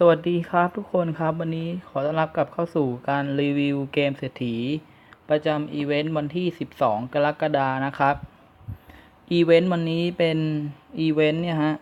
สวัสดีครับทุกคนครับ วันนี้ขอต้อนรับกลับเข้าสู่การรีวิวเกมเศรษฐี ประจำอีเวนต์วันที่ 12 กรกฎานะครับ อีเวนต์วันนี้เป็นอีเวนต์เนี่ยฮะ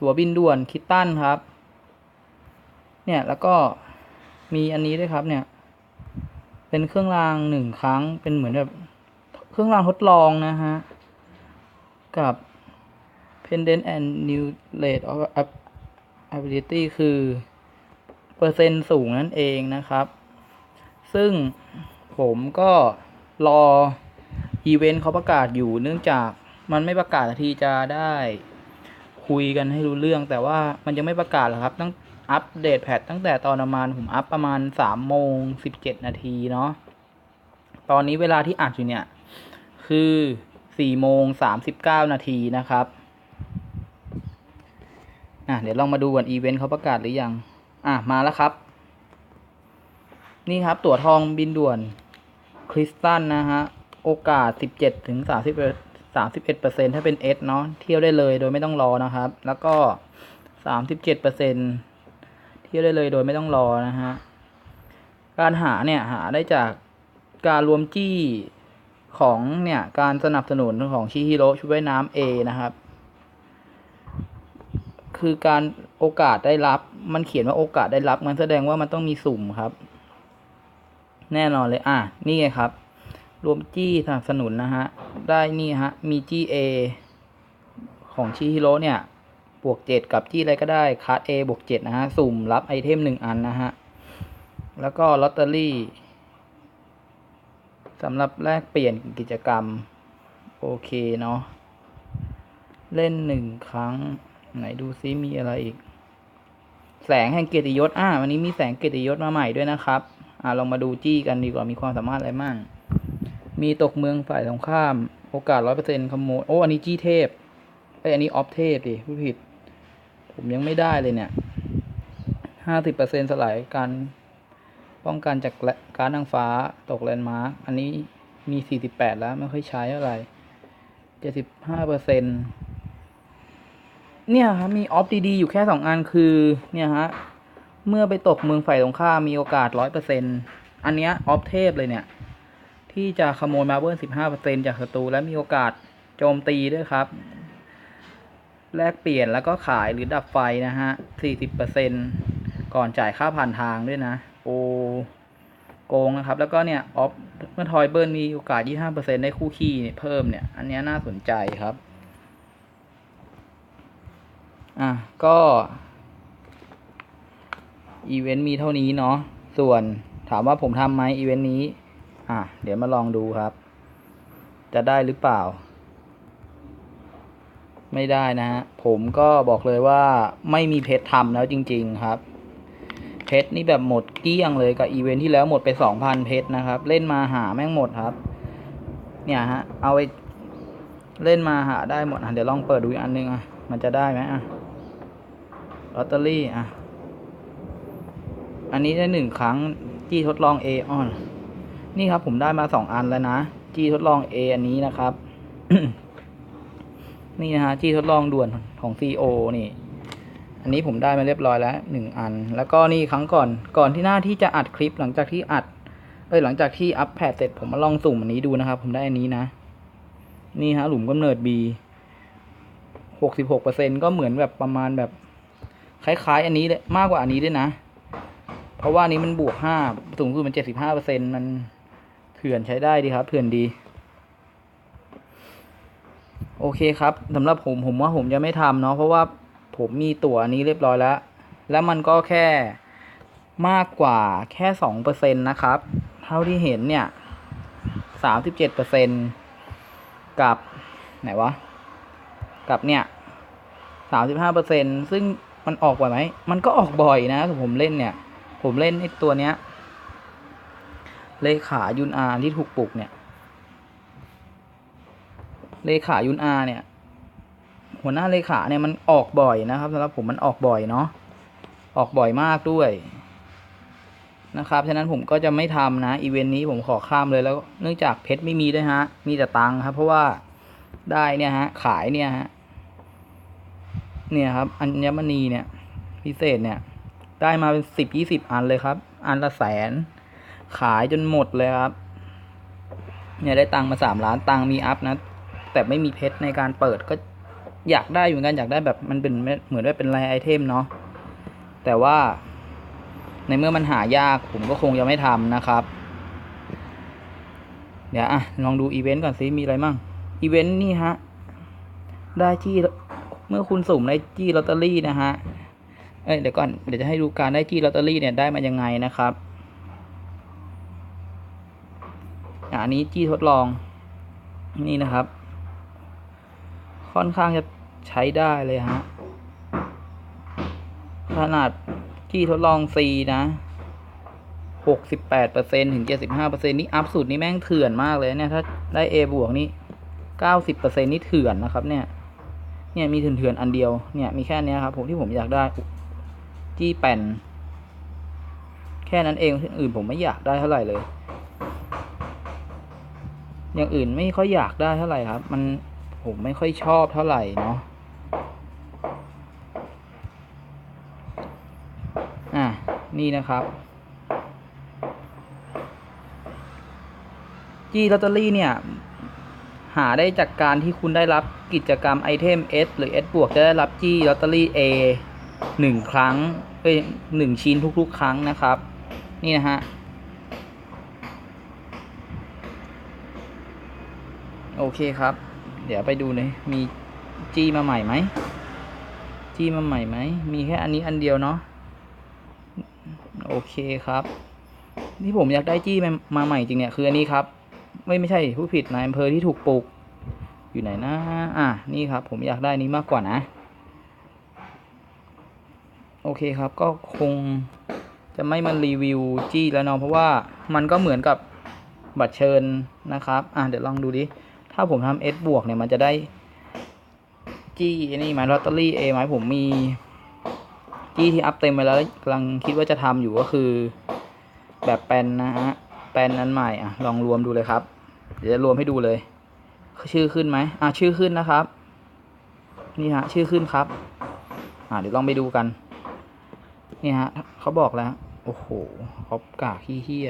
ตั๋วบินด่วนคิตตันครับ เนี่ยแล้วก็มีอันนี้ด้วยครับเนี่ย เป็นเครื่องรางหนึ่งครั้งเป็นเหมือนแบบเครื่องรางทดลองนะฮะ กับ pendant and new rate of ability คือ เปอร์เซ็นต์สูงนั่นเองนะครับ ซึ่งผมก็รออีเวนต์เขาประกาศอยู่เนื่องจากมันไม่ประกาศทีจะได้คุยกันให้รู้เรื่อง แต่ว่ามันยังไม่ประกาศหรอกครับตั้งอัปเดตแพทตั้งแต่ตอนประมาณผมอัปประมาณสามโมงสิบเจ็ดนาทีเนาะตอนนี้เวลาที่อัดอยู่เนี่ย คือสี่โมงสามสิบเก้านาทีนะครับ อะเดี๋ยวลองมาดูก่อนอีเวนต์เขาประกาศหรือยัง อะ มาแล้วครับ นี่ครับ ตั๋วทองบินด่วนคริสตันนะฮะ โอกาสสิบเจ็ดถึงสามสิบสามสิบเอ็ดเปอร์เซ็นถ้าเป็นเอสเนาะเที่ยวได้เลยโดยไม่ต้องรอนะครับ แล้วก็สามสิบเจ็ดเปอร์เซ็นเที่ยวได้เลยโดยไม่ต้องรอนะฮะ การหาเนี่ย หาได้จากการรวมจี้ของเนี่ย การสนับสนุนของชิฮิโร่ชุดว่ายน้ำเอนะครับ คือการโอกาสได้รับ มันเขียนว่าโอกาสได้รับ มันแสดงว่ามันต้องมีสุ่มครับ แน่นอนเลย อะ นี่ไงครับ รวมจี้สนับสนุนนะฮะ ได้นี่ฮะ มีจี้เอของชิฮิโร่เนี่ย บวกเจ็ดกับจี้อะไรก็ได้ คัสเอบวกเจ็ดนะฮะ สุ่มรับไอเทมหนึ่งอันนะฮะ แล้วก็ลอตเตอรี่สำหรับแลกเปลี่ยนกิจกรรม โอเคเนาะ เล่นหนึ่งครั้ง ไหนดูซิมีอะไรอีก แสงแห่งเกียรติยศอ่าวันนี้มีแสงเกียรติยศมาใหม่ด้วยนะครับ อ่าลองมาดูจี้กันดีกว่ามีความสามารถอะไรมั่งมีตกเมืองฝ่ายตรงข้าม โอกาสร้อยเปอร์เซ็นต์ขโมยโอ้อันนี้จี้เทพไออันนี้ออฟเทพดิพูดผิด ผมยังไม่ได้เลยเนี่ยห้าสิบเปอร์เซ็นต์สลายการป้องกันจากการนางฟ้าตกแลนด์มาร์กอันนี้มีสี่สิบแปดแล้วไม่ค่อยใช้เท่าไหร่เจ็ดสิบห้าเปอร์เซ็นต์ เนี่ยครับมีออฟดีๆอยู่แค่สองอันคือเนี่ยฮะเมื่อไปตกเมืองฝ่ายตรงข้ามมีโอกาสร้อยเปอร์เซ็นอันเนี้ยออฟเทพเลยเนี่ย ที่จะขโมยมาเบิร์สิบห้าเปอร์เซ็นจากศัตรูและมีโอกาสโจมตีด้วยครับ แลกเปลี่ยนแล้วก็ขายหรือดับไฟนะฮะสี่สิบเปอร์เซ็นก่อนจ่ายค่าผ่านทางด้วยนะ โอโกงนะครับ แล้วก็เนี่ยออฟเมื่อทอยเบิร์นมีโอกาสยี่ห้าเปอร์เซ็นได้คู่ขี้เนี่ยเพิ่มเนี่ย อันเนี้ยน่าสนใจครับ อะ ก็อีเวนต์มีเท่านี้เนาะ ส่วนถามว่าผมทำไหมอีเวนต์นี้ อะ เดี๋ยวมาลองดูครับ จะได้หรือเปล่า ไม่ได้นะฮะ ผมก็บอกเลยว่าไม่มีเพชรทำแล้วจริง ๆครับ เพชรนี่แบบหมดเกลี้ยงเลยกับอีเวนต์ที่แล้วหมดไปสองพันเพชรนะครับ เล่นมาหาแม่งหมดครับ เนี่ยฮะ เอาไปเล่นมาหาได้หมดอะเดี๋ยวลองเปิดดูอีกอันนึงอะ มันจะได้ไหมอะ ลอตเตอรี่อะ อันนี้ได้หนึ่งครั้งจี้ทดลอง A ออนนี่ครับผมได้มาสองอันแล้วนะจี้ทดลอง A อันนี้นะครับ นี่นะฮะจี้ทดลองด่วนของ CO นี่ อันนี้ผมได้มาเรียบร้อยแล้วหนึ่งอัน แล้วก็นี่ครั้งก่อนก่อนที่หน้าที่จะอัดคลิปหลังจากที่อัด เอ้ยหลังจากที่อัพแพดเสร็จผมมาลองสุ่มอันนี้ดูนะครับ ผมได้อันนี้นะ นี่ฮะหลุมกำเนิด B หกสิบหกเปอร์เซ็นก็เหมือนแบบประมาณแบบ คล้ายๆ อันนี้เลยมากกว่าอันนี้ด้วยนะ เพราะว่านี้มันบวกห้าสูงสุดมันเจ็ดสิบห้าเปอร์เซ็นมันเถื่อนใช้ได้ดีครับ เถื่อนดี โอเคครับสำหรับผมผมว่าผมจะไม่ทำเนาะเพราะว่าผมมีตั๋วอันนี้เรียบร้อยแล้ว แล้วมันก็แค่มากกว่าแค่สองเปอร์เซ็นนะครับ เท่าที่เห็นเนี่ยสามสิบเจ็ดเปอร์เซ็นกับไหนวะ กับเนี่ยสามสิบห้าเปอร์เซ็นซึ่ง มันออกบ่อยไหม มันก็ออกบ่อยนะผมเล่นเนี่ย ผมเล่นไอ้ตัวเนี้ย เลขายุนอาที่ถูกปลุกเนี่ย เลขายุนอาเนี่ย หัวหน้าเลขาเนี่ยมันออกบ่อยนะครับสำหรับผมมันออกบ่อยเนาะ ออกบ่อยมากด้วยนะครับ ฉะนั้นผมก็จะไม่ทำนะ อีเวนต์นี้ผมขอข้ามเลยแล้ว เนื่องจากเพชรไม่มีด้วยฮะ มีแต่ตังค์ครับ เพราะว่าได้เนี่ยฮะ ขายเนี่ยฮะ เนี่ยครับอัญมณีเนี่ย พิเศษเนี่ย ได้มาเป็นสิบยี่สิบอันเลยครับ อันละแสน ขายจนหมดเลยครับ เนี่ยได้ตังมาสามล้านตังมีอัพนะ แต่ไม่มีเพชรในการเปิดก็อยากได้อยู่เหมือนกันอยากได้แบบมันเป็นเหมือนว่าเป็นรายไอเทมเนาะแต่ว่าในเมื่อมันหายากผมก็คงจะไม่ทำนะครับ เดี๋ยวอะลองดูอีเวนต์ก่อนสิมีอะไรมั่งอีเวนต์นี่ฮะ ได้จี้ เมื่อคุณสุ่มได้จี้ลอตเตอรี่นะฮะ เอ้ยเดี๋ยวก่อน เดี๋ยวจะให้ดูการได้จี้ลอตเตอรี่เนี่ยได้มายังไงนะครับ อันนี้จี้ทดลอง นี่นะครับ ค่อนข้างจะใช้ได้เลยฮะ ขนาดจี้ทดลอง C นะหกสิบแปดเปอร์เซ็นถึงเจ็ดสิบห้าเปอร์เซ็นนี่อัพสุดนี่แม่งเถื่อนมากเลยเนี่ย ถ้าได้ A บวกนี่เก้าสิบเปอร์เซ็นนี่เถื่อนนะครับเนี่ย เนี่ยมีเถื่อนๆอันเดียวเนี่ยมีแค่เนี้ยครับผมที่ผมอยากได้จี้แป่น แค่นั้นเองอื่นผมไม่อยากได้เท่าไหร่เลยอย่างอื่นไม่ค่อยอยากได้เท่าไหร่ครับ มันผมไม่ค่อยชอบเท่าไหร่เนาะอะนี่นะครับ จี้ลอตเตอรี่เนี่ย หาได้จากการที่คุณได้รับกิจกรรมไอเทม S หรือ S บวกจะได้รับจี้ลอตเตอรี่ A หนึ่งครั้งเอ้ยหนึ่งชิ้นทุกๆ ครั้งนะครับ นี่นะฮะ โอเคครับ เดี๋ยวไปดูเลยมีจี้มาใหม่ไหมจี้มาใหม่ไหม มีแค่อันนี้อันเดียวเนาะโอเคครับ ที่ผมอยากได้จี้มามาใหม่จริงเนี่ยคืออันนี้ครับ ไม่ไม่ใช่ผู้ผิดนายอำเภอที่ถูกปลูกอยู่ไหนนะ อะนี่ครับ ผมอยากได้นี้มากกว่านะ โอเคครับก็คงจะไม่มารีวิวจี้แล้วเนาะเพราะว่ามันก็เหมือนกับบัตรเชิญนะครับ อะเดี๋ยวลองดูดิ ถ้าผมทำ S บวกเนี่ยมันจะได้จี้นี่ไหมลอตเตอรี่เอไหมผมมีจี้ที่อัพเต็มไปแล้วกำลังคิดว่าจะทำอยู่ก็คือ แบบแปนนะฮะ ปนนั้นใหม่อะลองรวมดูเลยครับ เดี๋ยวจะรวมให้ดูเลย ชื่อขึ้นไหมอะชื่อขึ้นนะครับ นี่ฮะ ชื่อขึ้นครับ อะเดี๋ยวลองไปดูกัน นี่ฮะเขาบอกแล้ว โอ้โหออฟกาขี้เหี้ย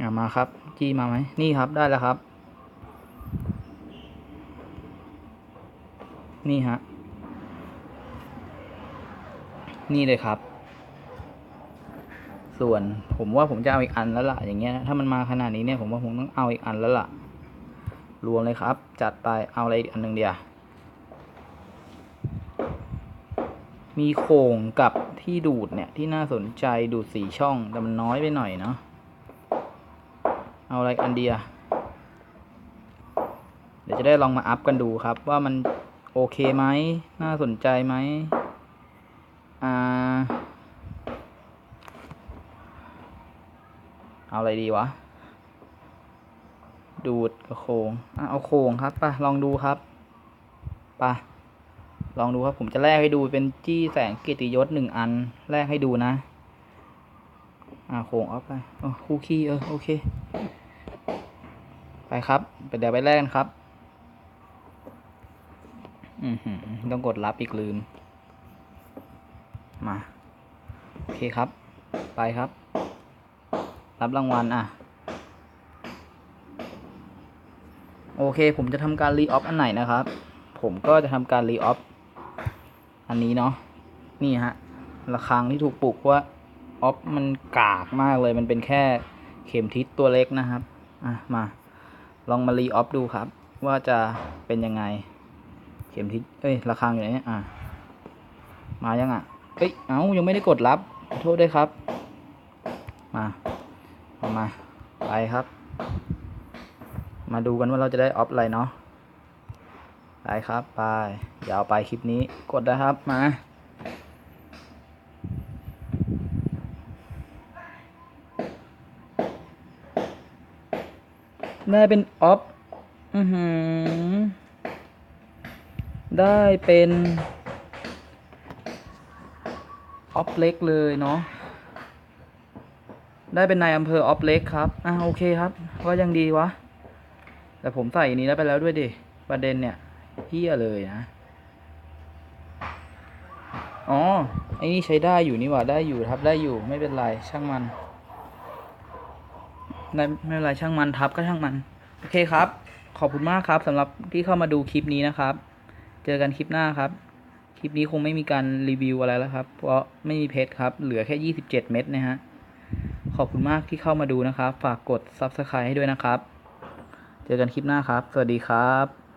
อะมาครับ จี้มาไหมนี่ครับได้แล้วครับ นี่ฮะนี่เลยครับ ส่วนผมว่าผมจะเอาอีกอันแล้วล่ะอย่างเงี้ยถ้ามันมาขนาดนี้เนี่ยผมว่าผมต้องเอาอีกอันแล้วล่ะ รวมเลยครับ จัดไปเอาอะไรอีกอันหนึ่งเดียวมีโข่งกับที่ดูดเนี่ยที่น่าสนใจดูดสีช่องแต่มันน้อยไปหน่อยเนาะเอาอะไรอันเดียวเดี๋ยวจะได้ลองมาอัพกันดูครับ ว่ามันโอเคไหมน่าสนใจไหมอ่า เอาอะไรดีวะ ดูดกับโคงอะเอาโคงครับไปะลองดูครับไปะลองดูครับ ผมจะแลกให้ดูเป็นจี้แสงเกียรติยศหนึ่งอัน แลกให้ดูนะ อ่าโคงเอาไปโอ้คู่ขี้เออโอเค ไปครับไปเดี๋ยวไปแลกกันครับ อือหือต้องกดรับอีกลืม มา โอเคครับ ไปครับ รับรางวัลอะ โอเค ผมจะทำการรีออฟอันไหนนะครับ ผมก็จะทำการรีออฟอันนี้เนาะ นี่ฮะระฆังที่ถูกปลูกว่าออฟมันกากมากเลย มันเป็นแค่เข็มทิศตัวเล็กนะครับ อะ มา ลองมารีออฟดูครับ ว่าจะเป็นยังไง เข็มทิศ เอ้ยระฆังอยู่ไหนอะ มายังอะ เอ้ย เอ้า ยังไม่ได้กดรับ โทษด้วยครับ มา เอามา ไปครับ มาดูกันว่าเราจะได้ออฟอะไรเนาะไปครับ ไปอย่าเอาไปคลิปนี้กดนะครับมาได้เป็นออฟอือหือ ได้เป็น ออฟเล็กเลยเนาะ ได้เป็นนายอำเภอออฟเล็กครับ อะโอเคครับ ก็ยังดีวะ แต่ผมใส่อันนี้แล้วไปแล้วด้วยดิ ประเด็นเนี่ยเฮี้ยเลยนะ อ๋อ ไอ้นี่ใช้ได้อยู่นี่หว่า ได้อยู่ทับได้อยู่ ไม่เป็นไร ช่างมันได้ไม่เป็นไรช่างมันทับก็ช่างมัน โอเคครับ ขอบคุณมากครับสำหรับที่เข้ามาดูคลิปนี้นะครับ เจอกันคลิปหน้าครับคลิปนี้คงไม่มีการรีวิวอะไรแล้วครับ เพราะไม่มีเพชรครับ เหลือแค่ 27 เม็ดนะฮะ ขอบคุณมากที่เข้ามาดูนะครับ ฝากกด Subscribe ให้ด้วยนะครับ เจอกันคลิปหน้าครับ สวัสดีครับ